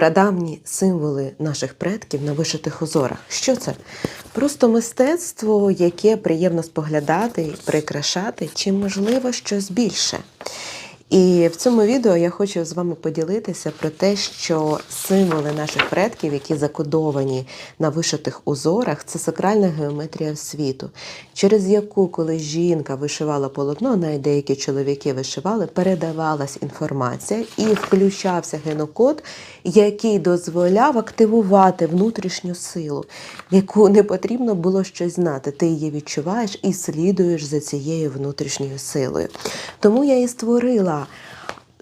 Прадавні символи наших предків на вишитих узорах. Що це? Просто мистецтво, яке приємно споглядати, прикрашати, чи можливо щось більше. І в цьому відео я хочу з вами поділитися про те, що символи наших предків, які закодовані на вишитих узорах, це сакральна геометрія світу, через яку, коли жінка вишивала полотно, навіть деякі чоловіки вишивали, передавалась інформація і включався генокод, який дозволяв активувати внутрішню силу, яку не потрібно було щось знати. Ти її відчуваєш і слідуєш за цією внутрішньою силою. Тому я і створила.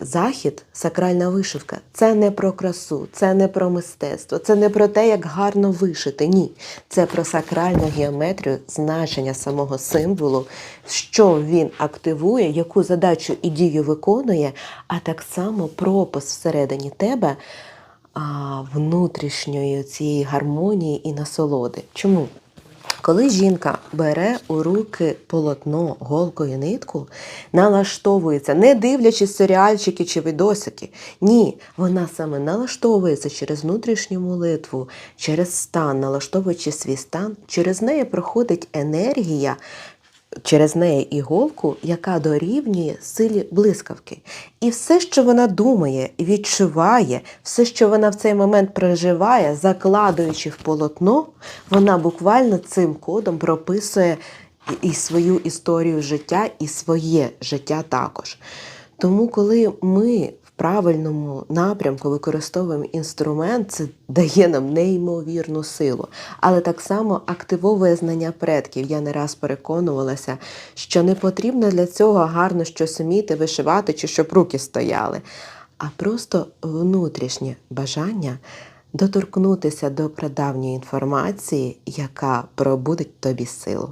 Захід, сакральна вишивка це не про красу, це не про мистецтво, це не про те, як гарно вишити. Ні, це про сакральну геометрію, значення самого символу, що він активує, яку задачу і дію виконує, а так само пропис всередині тебе внутрішньої цієї гармонії і насолоди. Чому? Коли жінка бере у руки полотно, голкою нитку, налаштовується, не дивлячись серіальчики чи відосики. Ні, вона саме налаштовується через внутрішню молитву, через стан, налаштовуючи свій стан, через неї проходить енергія. Через неї іголку, яка дорівнює силі блискавки. І все, що вона думає, відчуває, все, що вона в цей момент проживає, закладуючи в полотно, вона буквально цим кодом прописує і свою історію життя, і своє життя також. Тому, коли ми правильному напрямку використовуємо інструмент, це дає нам неймовірну силу, але так само активовує знання предків. Я не раз переконувалася, що не потрібно для цього гарно щось вміти вишивати чи щоб руки стояли, а просто внутрішнє бажання доторкнутися до прадавньої інформації, яка пробудить тобі силу.